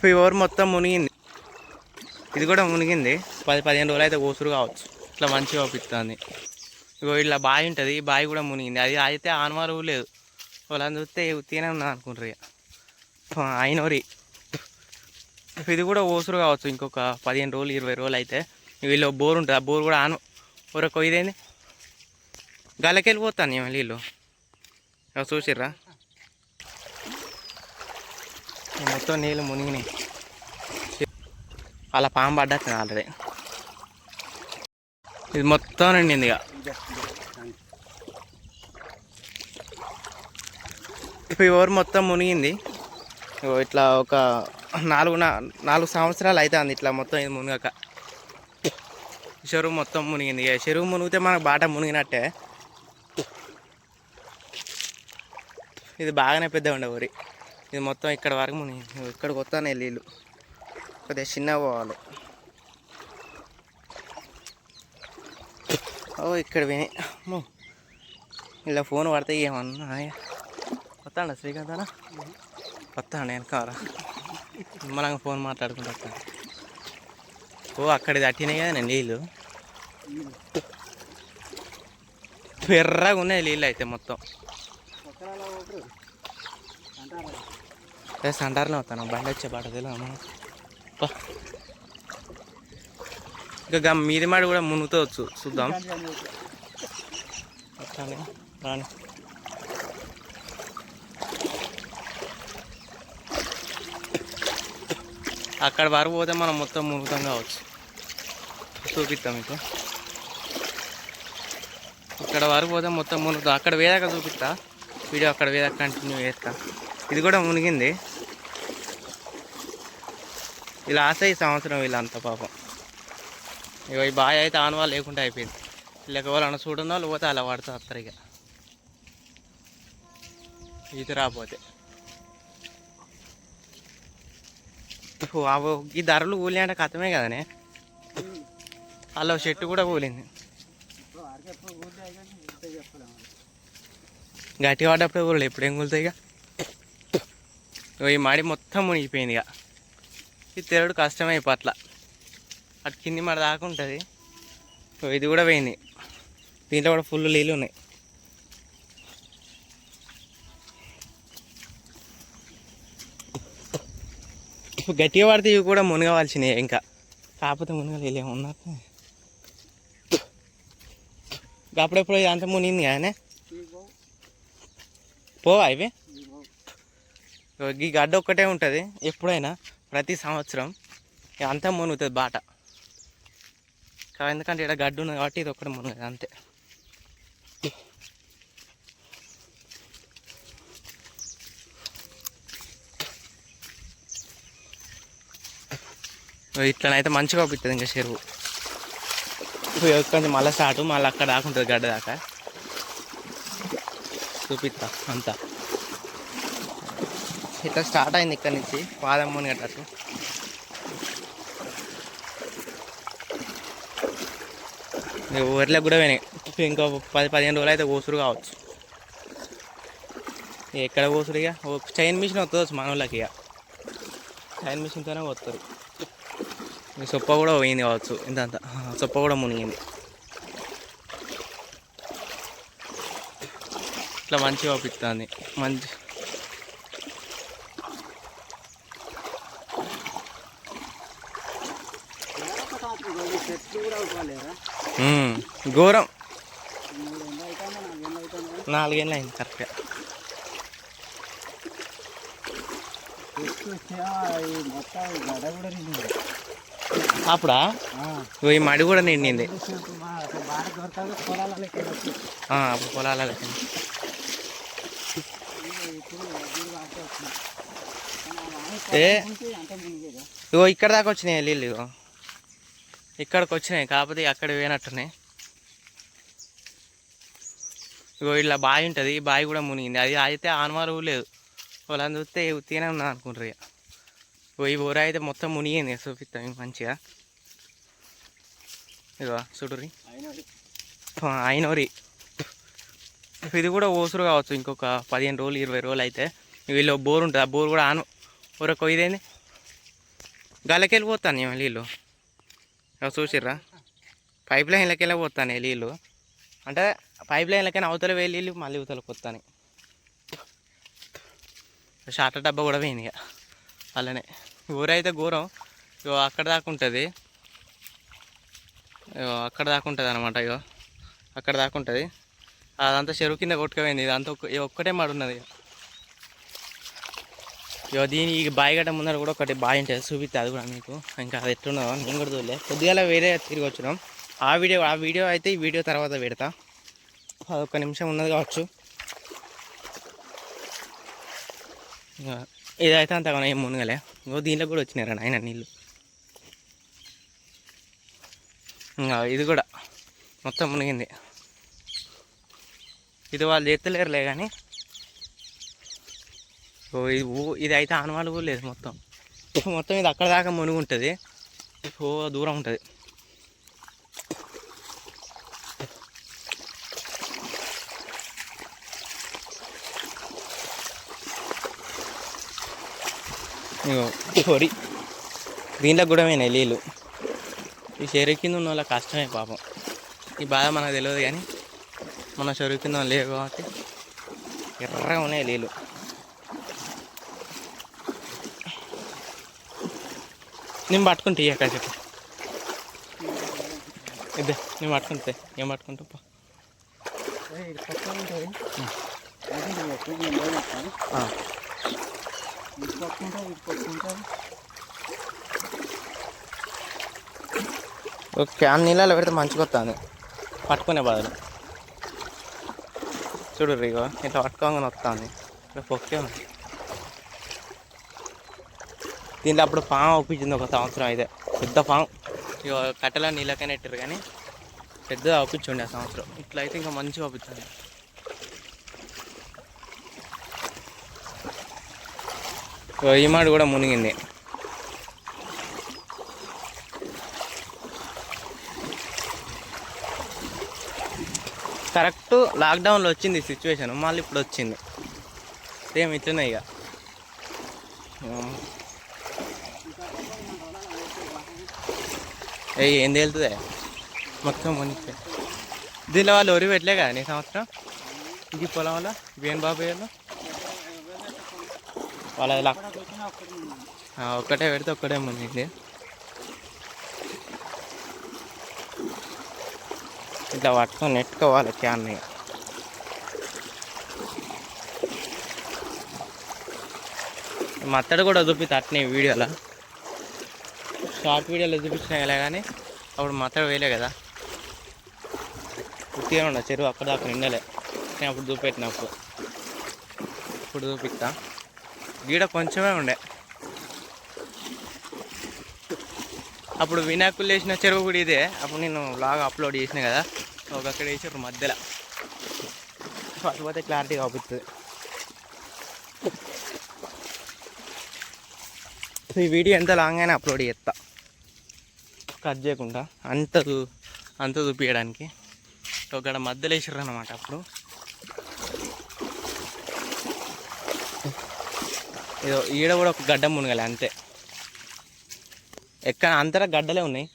Fever మొత్తం మునిగింది. ఇది కూడా మునిగింది. పది పదిహేను రోజులు అయితే కోసురు కావచ్చు. ఇట్లా మంచిగా అవుపిస్తుంది ఇగో ఇట్లా బావి ఉంటుంది. ఈ బావి కూడా మునిగింది. అది అయితే ఆనవారు లేదు. వాళ్ళని చూస్తే ఉత్తిగానే ఉన్నా అనుకుంటారు ఇక అయినోరి ఇది కూడా ఓసురు కావచ్చు ఇంకొక పదిహేను రోజులు ఇరవై రోజులు అయితే. వీళ్ళు బోర్ ఉంటుంది. ఆ బోర్ కూడా ఆను. ఊరొక ఇదేంది గల్లకెళ్ళిపోతాను నేను నీళ్ళు. ఇక చూసిర్రా? మొత్తం నీళ్ళు మునిగినాయి. అలా పాము పడ్డట్టు ఆల్రెడీ. ఇది మొత్తం నిండింది ఇక. ఎవరు మొత్తం మునిగింది. ఇగో ఇట్లా ఒక నాలుగు నాలుగు సంవత్సరాలు అవుతుంది ఇట్లా మొత్తం ఇది మునగక. చెరువు మొత్తం మునిగింది ఇక. చెరువు మునిగితే మనకు బాట మునిగినట్టే. ఇది బాగానే పెద్ద ఉండే ఊరి ఇది మొత్తం ఇక్కడ వరకు ముని ఇక్కడికి వస్తానే నీళ్ళు కొద్దిగా చిన్నగా పోవాలి. ఓ ఇక్కడ విని. ఇలా ఫోన్ పడితే ఏమన్నా వస్తాడా శ్రీకాంత్ అన్న? వస్తాడు నేను కారా మనం ఫోన్ మాట్లాడుకుంటూ వస్తాను ఓ అక్కడ అట్టినాయి కదా నేను నీళ్ళు ఎర్రగా ఉన్నాయి నీళ్ళు అయితే మొత్తం. సంటార్లో వస్తాను. బండి వచ్చే పాట ఇంకా మీది మాడి కూడా మునుగుతవచ్చు చూద్దాం. రాని. అక్కడ వరకు పోతే మనం మొత్తం మునుగుతాం కావచ్చు. చూపిస్తాం మీకు. ఇక్కడ వరకు పోతే మొత్తం మునుగుతాం. అక్కడ వేదాక చూపిస్తా. వీడియో అక్కడ వేదాక కంటిన్యూ చేస్తా. ఇది కూడా మునిగింది. ఇలా ఆశ ఈ సంవత్సరం వీళ్ళంతా పాపం ఇక ఈ బాయ్ అయితే ఆనవా లేకుండా అయిపోయింది లేక వాళ్ళని చూడని వాళ్ళు పోతే అలా పడుతూ వస్తారు ఇక ఈత రాపోతే ఓ, అవో ఈ ధరలు కూలి అంటే కథమే కదనే అలా చెట్టు కూడా కూలింది గట్టి పడ్డప్పుడే కూరలు ఎప్పుడేం కూలుతాయి ఇక ఇగో ఈ మాడి మొత్తం మునిగిపోయింది ఇక ఇది తెరడు కష్టమే పట్ల. అటు కింది మరి దాకా ఉంటుంది. ఇది కూడా పోయింది. దీంట్లో కూడా ఫుల్ నీళ్ళు ఉన్నాయి. గట్టిగా పడితే ఇవి కూడా మునగవలసినవి ఇంకా. కాకపోతే మునగలేదు ఏమన్నారు అప్పుడెప్పుడు అంత మునిగింది కానీ పోవా ఇవి? ఈ గడ్డ ఒక్కటే ఉంటుంది ఎప్పుడైనా. ప్రతి సంవత్సరం ఇక అంతా మునుగుతుంది బాట. ఎందుకంటే ఇక్కడ గడ్డు ఉంది కాబట్టి ఇది ఒక్కటే మునుగుతుంది అంతే. ఇట్లనైతే మంచిగా అవుతుంది ఇంకా చెరువు. కొంచెం మళ్ళీ స్టార్ట్ మళ్ళీ అక్కడ దాకా ఉంటుంది గడ్డ దాకా. చూపిస్తా అంతా. ఇట్లా స్టార్ట్ అయింది ఇక్కడ నుంచి పాదం మునిగేటట్టు ఇక ఊర్లకు కూడా పోయినాయి. ఇంకో పది పదిహేను రోజులు అయితే కోసురు కావచ్చు. ఎక్కడ కోసురు ఇక? చైన్ మిషన్ వస్తుంది మన వాళ్ళకి ఇక. చైన్ మిషన్తోనే వస్తారు ఈ సొప్ప కూడా పోయింది కావచ్చు. ఇంతంత సొప్ప కూడా మునిగింది. ఇట్లా మంచిగా అవుపిస్తుంది మంచి చెట్లు కూడా అవుతాలేరా ఉమ్, ఘోరం. నాలుగేళ్ళు అయింది కరెక్ట్గా. అప్పుడా ఈ మడి కూడా నిండింది. పొలాల లెక్క. అప్పుడు ఏ? ఇగో ఇక్కడ దాకా వచ్చినాయి నీళ్ళు ఇగో? ఇక్కడికి వచ్చినాయి కాకపోతే అక్కడ పోయినట్టున్నాయి. ఇగో ఇట్లా బావి ఉంటుంది బావి కూడా మునిగింది. అది అయితే ఆనవారు లేదు. వాళ్ళని చూస్తే ఉత్తిగానే ఉన్నా అనుకుంటారు ఇక ఇగో ఈ బోర అయితే మొత్తం మునిగింది చూపిస్తాం మంచిగా. ఇగో చూడుర్రి. అయినోరి. ఇది కూడా ఓసురు కావచ్చు ఇంకొక పదిహేను రోజులు ఇరవై రోజులు అయితే. వీళ్ళు బోర్ ఉంటుంది ఆ బోర్ కూడా ఆను. ఊరొక ఇదేంది గలకెళ్ళిపోతాను నేను ఏమో నీళ్ళు. చూసిర్రా? పైప్ లైన్లకి వెళ్ళిపోతాను నీళ్ళు. అంటే పైప్ లైన్లకైనా అవతల వెళ్ళి నీళ్ళు మళ్ళీ ఇవతలకి వస్తాను షార్ట్ డబ్బా కూడా పోయింది ఇక. అలానే. ఊరైతే ఘోరం. ఇగో అక్కడ దాకా ఉంటుంది. ఇగో అక్కడ దాకా ఉంటుంది అనమాట ఇగో. అక్కడ దాకా ఉంటుంది. అదంతా చెరువు కింద కొట్టుకుపోయింది. ఇదంతా ఒక్క- ఒక్కటే మాడున్నది ఇక ఇక. దీని ఈ బావి గడ్డ ముందర కూడా ఒకటి బావి ఉంటుంది చూపిస్తే అది కూడా మీకు. ఇంకా అది ఎట్లున్నదో నేను కూడా చూడలే. కొద్దిగా వేరే తిరిగి వచ్చినాం. ఆ వీడియో ఆ వీడియో అయితే ఈ వీడియో తర్వాత పెడతా. అదొక నిమిషం ఉన్నది కావచ్చు. ఇక ఇదైతే అంతగా ఏం మునగలే. ఇంకో దీంట్లో కూడా వచ్చినారు ఆయన నీళ్ళు. ఇంకా ఇది కూడా మొత్తం మునిగింది. ఇది వాళ్ళు చేస్తలేరులే కానీ ఓ ఇది ఊ- ఇది అయితే ఆనవాళ్ళు కూడా లేదు మొత్తం. మొత్తం ఇది అక్కడ దాకా మునిగి ఉంటుంది ఓ దూరం ఉంటుంది. ఇగో పొడి దీంట్లో కూడా పోయినాయి నీళ్ళు ఈ చెరువు కింద ఉన్న వాళ్ళ కష్టమే పాపం. ఈ బాధ మనకు తెలియదు కానీ మన చెరువు కింద లేవు కాబట్టి ఎర్రగా ఉన్నాయి నీళ్ళు నేను పట్టుకుంటే ఎక్కడ చెప్పు ఇద్దే నేను పట్టుకుంటే ఏం పట్టుకుంటా ఇది ఇది ఓకే ఆ నీళ్ళలో పెడితే మంచిగా వస్తుంది. పట్టుకునే బదులు. చూడు ఇగో ఇట్లా పట్టుకోగానే వస్తుంది. ఇక్కడ పొక్కే ఉంది. దీంట్లో అప్పుడు ఫామ్ అవుపించింది ఒక సంవత్సరం అయితే. పెద్ద ఫామ్ ఇక కట్టెల నీళ్ళకైనా ఎట్టారు కానీ పెద్దగా అవుపించండి ఆ సంవత్సరం. ఇట్లా అయితే ఇంకా మంచిగా అవుపించండి ఈ మాడు కూడా మునిగింది. కరెక్ట్ లాక్డౌన్లో వచ్చింది సిచ్యువేషన్. మళ్ళీ ఇప్పుడు వచ్చింది. సేమ్ ఇట్లనే ఇక ఏ ఏం తేలుతుందే? మొత్తం మునిగిపోయి దీనిలో వాళ్ళు ఒరి పెట్టలే కదా నీ సంవత్సరం? ఇది పొలం వల్ల బిఎన్ బాబాయ్ వాళ్ళు వాళ్ళ ఒక్కటే పెడితే ఒక్కటే మునిగింది ఇట్లా పట్టుకొని నెట్టుకోవాలి క్యాన్ మత్తడు కూడా చూపిస్తా అట్నే వీడియోలో. షార్ట్ వీడియోలో చూపించినా కానీ అప్పుడు మాత్రం వేయలే కదా. ఉట్టిగా ఉండ చెరువు అక్కడ దాకా నిండలే. నేను అప్పుడు చూపెట్టినప్పుడు. ఇప్పుడు చూపిస్తా. గీడ కొంచెమే ఉండే. అప్పుడు వినాయకులు వేసిన చెరువు కూడా ఇదే. అప్పుడు నేను బ్లాగ్ అప్లోడ్ చేసిన కదా. ఒక అక్కడ ఒక మధ్యలో. కాకపోతే క్లారిటీగా అవుతుంది ఈ వీడియో ఎంత లాంగ్ అయినా అప్లోడ్ చేస్తా. కట్ చేయకుండా అంత అంత చూపించడానికి ఒక మధ్యలో వేసారు అనమాట అప్పుడు. ఇదో ఈడ కూడా ఒక గడ్డ మునగలే అంతే. ఎక్కడ అంతటా గడ్డలే ఉన్నాయి.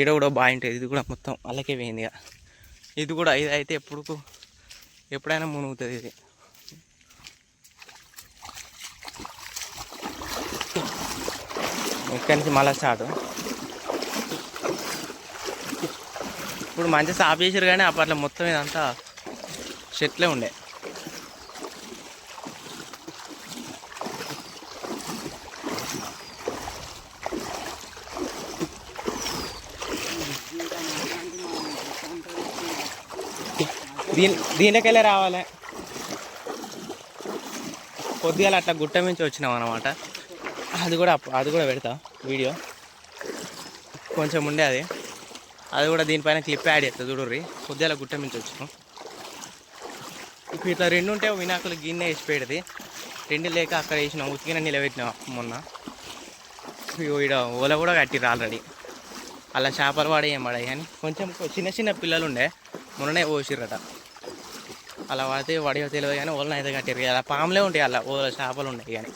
ఈడ కూడా బాగుంటుంది ఇది కూడా మొత్తం అల్లకే పోయింది ఇక ఇది కూడా ఇది అయితే ఎప్పుడు ఎప్పుడైనా మునుగుతుంది ఇది. ఇక్కడి నుంచి మళ్ళీ స్టార్ట్. ఇప్పుడు మంచి సాఫ్ చేసారు కానీ అప్పట్లో మొత్తం ఇదంతా చెట్లే ఉండే. దీని దీనికెళ్ళే రావాలి. కొద్దిగా అట్లా గుట్ట నుంచి వచ్చినాం అనమాట అది కూడా అది కూడా పెడతా వీడియో. కొంచెం ఉండే అది. అది కూడా దీనిపైన క్లిప్ యాడ్ చేస్తా చూడుర్రి కొద్దిగా గుట్ట మించి వచ్చినాం ఇప్పుడు ఇట్లా రెండు ఉంటే వినాకులు గిన్నె వేసి పెడితే రెండు లేక అక్కడ వేసినాం ఉతికిన నిలబెట్టినాం మొన్న. ఇగో ఈడ ఓల కూడా కట్టిర్రు ఆల్రెడీ అలా చేపలు పడేయం పడాయి కానీ కొంచెం చిన్న చిన్న పిల్లలు ఉండే మొన్ననే పోసిర్రట అలా పడితే వడియో తెలియదు కానీ ఓళ్ళని అయితే కట్టిర్రు. అలా పాములే ఉంటాయి అలా ఓల చేపలు ఉన్నాయి కానీ.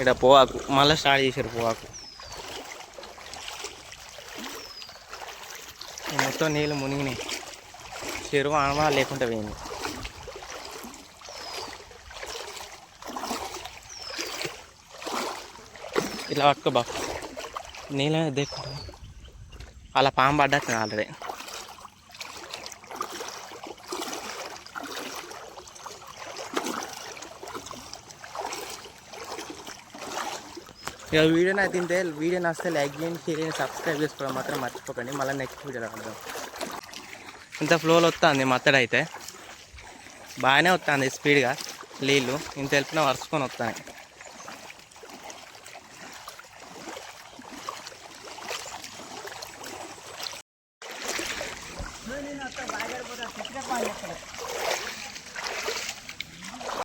ఇక్కడ పోవాకు. మళ్ళీ స్టార్ట్ చేశారు పోవాకు. మొత్తం నీళ్ళు మునిగినాయి. చెరువు ఆనమా లేకుండా పోయింది. ఇలా పట్టుకో బాబు. నీళ్ళ దేక్కుంటా. అలా పాము పడ్డట్టు ఆల్రెడీ ఇక వీడియో నాకు తింటే వీడియో నచ్చితే లైక్ చేయండి షేర్ చేయండి సబ్స్క్రైబ్ చేసుకోవడం మాత్రం మర్చిపోకండి. మళ్ళీ నెక్స్ట్ వీడియో రావడం ఇంత ఫ్లోలో వస్తుంది మత్తడైతే బాగానే వస్తుంది స్పీడ్గా నీళ్ళు ఇంత వెళ్తున్నా వరుసుకొని వస్తాయి